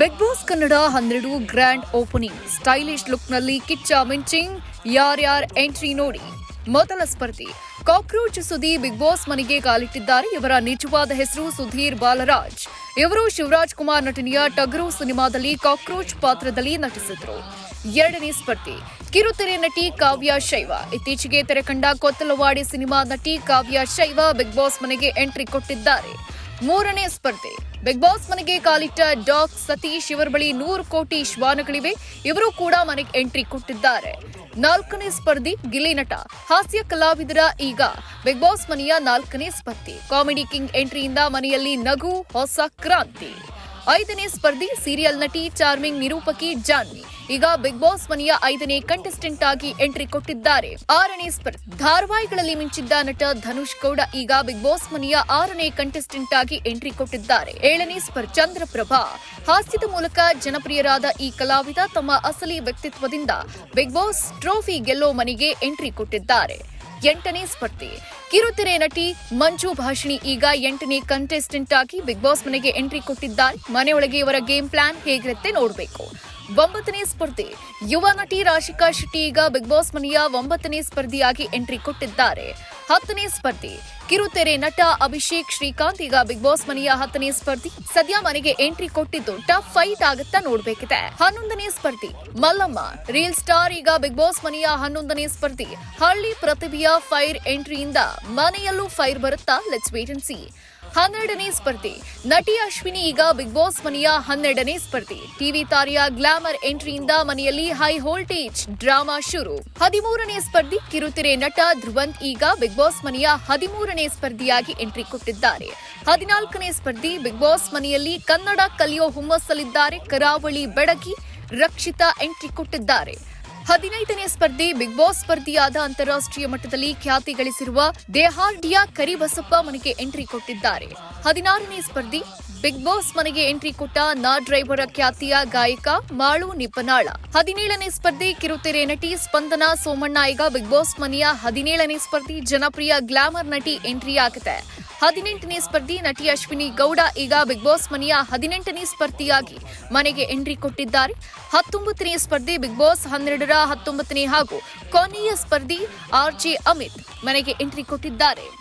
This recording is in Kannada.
ಬಿಗ್ ಬಾಸ್ ಕನ್ನಡ ಹನ್ನೆರಡು ಗ್ರ್ಯಾಂಡ್ ಓಪನಿಂಗ್ ಸ್ಟೈಲಿಶ್ ಲುಕ್ನಲ್ಲಿ ಕಿಚ್ಚ ಮಿಂಚಿಂಗ್ ಯಾರ್ಯಾರ್ ಎಂಟ್ರಿ ನೋಡಿ. ಮೊದಲ ಸ್ಪರ್ಧಿ. ಕಾಕ್ರೋಚ್ ಸುದಿ ಬಿಗ್ ಬಾಸ್ ಮನೆಗೆ ಕಾಲಿಟ್ಟಿದ್ದಾರೆ. ಇವರ ನಿಜವಾದ ಹೆಸರು ಸುಧೀರ್ ಬಾಲರಾಜ್. ಇವರು ಶಿವರಾಜ್ ಕುಮಾರ್ ನಟನೆಯ ಟಗರು ಸಿನಿಮಾದಲ್ಲಿ ಕಾಕ್ರೋಚ್ ಪಾತ್ರದಲ್ಲಿ ನಟಿಸಿದ್ರು. ಎರಡನೇ ಸ್ಪರ್ಧಿ. ಕಿರುತೆರೆ ನಟಿ ಕಾವ್ಯ ಶೈವ. ಇತ್ತೀಚೆಗೆ ತೆರೆ ಕಂಡ ಕೊತ್ತಲವಾಡಿ ಸಿನಿಮಾ ನಟಿ ಕಾವ್ಯ ಶೈವ ಬಿಗ್ ಬಾಸ್ ಮನೆಗೆ ಎಂಟ್ರಿ ಕೊಟ್ಟಿದ್ದಾರೆ. ಮೂರನೇ ಸ್ಪರ್ಧೆ. ಬಿಗ್ ಬಾಸ್ ಮನೆಗೆ ಕಾಲಿಟ್ಟ ಡಾಕ್ ಸತೀಶ್ ಇವರ ಬಳಿ ನೂರು ಕೋಟಿ ಶ್ವಾನಗಳಿವೆ. ಇವರು ಕೂಡ ಮನೆಗೆ ಎಂಟ್ರಿ ಕೊಟ್ಟಿದ್ದಾರೆ. ನಾಲ್ಕನೇ ಸ್ಪರ್ಧಿ ಗಿಲ್ಲಿ ನಟ, ಹಾಸ್ಯ ಕಲಾವಿದರ ಈಗ. ಬಿಗ್ ಬಾಸ್ ಮನೆಯ ನಾಲ್ಕನೇ ಸ್ಪರ್ಧಿ. ಕಾಮಿಡಿ ಕಿಂಗ್ ಎಂಟ್ರಿಯಿಂದ ಮನೆಯಲ್ಲಿ ನಗು, ಹೊಸ ಕ್ರಾಂತಿ. ಐದನೇ ಸ್ಪರ್ಧಿ ಸೀರಿಯಲ್ ನಟಿ ಚಾರ್ಮಿಂಗ್ ನಿರೂಪಕಿ ಜಾನ್ವಿ. ಈಗ ಬಿಗ್ ಬಾಸ್ ಮನೆಯ ಐದನೇ ಕಂಟೆಸ್ಟೆಂಟ್ ಆಗಿ ಎಂಟ್ರಿ ಕೊಟ್ಟಿದ್ದಾರೆ. ಆರನೇ ಸ್ಪರ್ಧಿ ಧಾರವಾಹಿಗಳಲ್ಲಿ ಮಿಂಚಿದ್ದ ನಟ ಧನುಷ್ ಗೌಡ ಈಗ ಬಿಗ್ ಬಾಸ್ ಮನೆಯ ಆರನೇ ಕಂಟೆಸ್ಟೆಂಟ್ ಆಗಿ ಎಂಟ್ರಿ ಕೊಟ್ಟಿದ್ದಾರೆ. ಏಳನೇ ಸ್ಪರ್ಧಿ ಚಂದ್ರಪ್ರಭಾ. ಹಾಸ್ಯದ ಮೂಲಕ ಜನಪ್ರಿಯರಾದ ಈ ಕಲಾವಿದ ತಮ್ಮ ಅಸಲಿ ವ್ಯಕ್ತಿತ್ವದಿಂದ ಬಿಗ್ ಬಾಸ್ ಟ್ರೋಫಿ ಗೆಲ್ಲೋ ಮನೆಗೆ ಎಂಟ್ರಿ ಕೊಟ್ಟಿದ್ದಾರೆ. ಎಂಟನೇ ಸ್ಪರ್ಧೆ ಕಿರುತೆರೆ ನಟಿ ಮಂಜು ಭಾಷಿಣಿ ಈಗ ಎಂಟನೇ ಕಂಟೆಸ್ಟೆಂಟ್ ಆಗಿ ಬಿಗ್ ಬಾಸ್ ಮನೆಗೆ ಎಂಟ್ರಿ ಕೊಟ್ಟಿದ್ದಾರೆ ಮನೆಯೊಳಗೆ ಇವರ ಗೇಮ್ ಪ್ಲಾನ್ ಹೇಗಿರುತ್ತೆ ನೋಡಬೇಕು. ಒಂಬತ್ತನೇ ಸ್ಪರ್ಧೆ. ಯುವ ನಟಿ ರಾಶಿಕಾ ಶೆಟ್ಟಿ ಈಗ ಬಿಗ್ ಬಾಸ್ ಮನೆಯ ಒಂಬತ್ತನೇ ಸ್ಪರ್ಧಿಯಾಗಿ ಎಂಟ್ರಿ ಕೊಟ್ಟಿದ್ದಾರೆ. ಹತ್ತನೇ ಸ್ಪರ್ಧಿ. ಕಿರುತೆರೆ ನಟ ಅಭಿಷೇಕ್ ಶ್ರೀಕಾಂತ್ ಈಗ ಬಿಗ್ ಬಾಸ್ ಮನೆಯ ಹತ್ತನೇ ಸ್ಪರ್ಧಿ. ಸದ್ಯ ಮನೆಗೆ ಎಂಟ್ರಿ ಕೊಟ್ಟಿದ್ದು ಟಫ್ ಫೈಟ್ ಆಗುತ್ತಾ ನೋಡ್ಬೇಕಿದೆ. ಹನ್ನೊಂದನೇ ಸ್ಪರ್ಧಿ. ಮಲ್ಲಮ್ಮ ರೀಲ್ ಸ್ಟಾರ್ ಈಗ ಬಿಗ್ ಬಾಸ್ ಮನೆಯ ಹನ್ನೊಂದನೇ ಸ್ಪರ್ಧಿ. ಹಳ್ಳಿ ಪ್ರತಿಭೆಯ ಫೈರ್ ಎಂಟ್ರಿಯಿಂದ ಮನೆಯಲ್ಲೂ ಫೈರ್ ಬರುತ್ತಾ? ಲೆಟ್ಸ್ ವೇಟ್ ಅಂಡ್ ಸಿ ಹನ್ನೆರಡನೇ ಸ್ಪರ್ಧಿ. ನಟಿ ಅಶ್ವಿನಿ ಈಗ ಬಿಗ್ ಬಾಸ್ ಮನೆಯ ಹನ್ನೆರಡನೇ ಸ್ಪರ್ಧಿ. ಟಿವಿ ತಾರೆಯ ಗ್ಲಾಮರ್ ಎಂಟ್ರಿಯಿಂದ ಮನೆಯಲ್ಲಿ ಹೈ ವೋಲ್ಟೇಜ್ ಡ್ರಾಮಾ ಶುರು. ಹದಿಮೂರನೇ ಸ್ಪರ್ಧಿ, ಕಿರುತೆರೆ ನಟ ಧ್ರುವಂತ್ ಈಗ ಬಿಗ್ ಬಾಸ್ ಮನೆಯ ಹದಿಮೂರನೇ ಸ್ಪರ್ಧಿಯಾಗಿ ಎಂಟ್ರಿ ಕೊಟ್ಟಿದ್ದಾರೆ. ಹದಿನಾಲ್ಕನೇ ಸ್ಪರ್ಧಿ, ಬಿಗ್ ಬಾಸ್ ಮನೆಯಲ್ಲಿ ಕನ್ನಡ ಕಲಿಯೋ ಹುಮ್ಮಸ್ಸಲಿದ್ದಾರೆ ಕರಾವಳಿ ಬೆಡಗಿ ರಕ್ಷಿತಾ ಎಂಟ್ರಿ ಕೊಟ್ಟಿದ್ದಾರೆ. ಹದಿನೈದನೇ ಸ್ಪರ್ಧೆ ಬಿಗ್ ಬಾಸ್ ಸ್ಪರ್ಧಿಯಾದ ಅಂತಾರಾಷ್ಟ್ರೀಯ ಮಟ್ಟದಲ್ಲಿ ಖ್ಯಾತಿ ಗಳಿಸಿರುವ ದೇಹಾರ್ಡಿಯಾ ಕರಿಬಸಪ್ಪ ಮನೆಗೆ ಎಂಟ್ರಿ ಕೊಟ್ಟಿದ್ದಾರೆ. ಹದಿನಾರನೇ ಸ್ಪರ್ಧಿ, ಬಿಗ್ ಬಾಸ್ ಮನೆಗೆ ಎಂಟ್ರಿ ಕೊಟ್ಟ ನಾ ಡ್ರೈವರ್ ಖ್ಯಾತಿಯ ಗಾಯಕ ಮಾಳು ನಿಪ್ಪನಾಳ. ಹದಿನೇಳನೇ ಸ್ಪರ್ಧೆ, ಕಿರುತೆರೆ ನಟಿ ಸ್ಪಂದನ ಸೋಮಣ್ಣ. ಈಗ ಬಿಗ್ ಬಾಸ್ ಮನೆಯ ಹದಿನೇಳನೇ ಸ್ಪರ್ಧಿ ಜನಪ್ರಿಯ ಗ್ಲಾಮರ್ ನಟಿ ಎಂಟ್ರಿ ಆಗಿದೆ. ಹದಿನೆಂಟನೇ ಸ್ಪರ್ಧಿ ನಟಿ ಅಶ್ವಿನಿ ಗೌಡ ಈಗ ಬಿಗ್ ಬಾಸ್ ಮನೆಯ ಹದಿನೆಂಟನೇ ಸ್ಪರ್ಧಿಯಾಗಿ ಮನೆಗೆ ಎಂಟ್ರಿ ಕೊಟ್ಟಿದ್ದಾರೆ. ಹತ್ತೊಂಬತ್ತನೇ ಸ್ಪರ್ಧಿ, ಬಿಗ್ ಬಾಸ್ ಹನ್ನೆರಡರ ಹತ್ತೊಂಬತ್ತನೇ ಹಾಗೂ ಕೊನೆಯ ಸ್ಪರ್ಧಿ ಆರ್ ಜೆ ಅಮಿತ್ ಮನೆಗೆ ಎಂಟ್ರಿ ಕೊಟ್ಟಿದ್ದಾರೆ.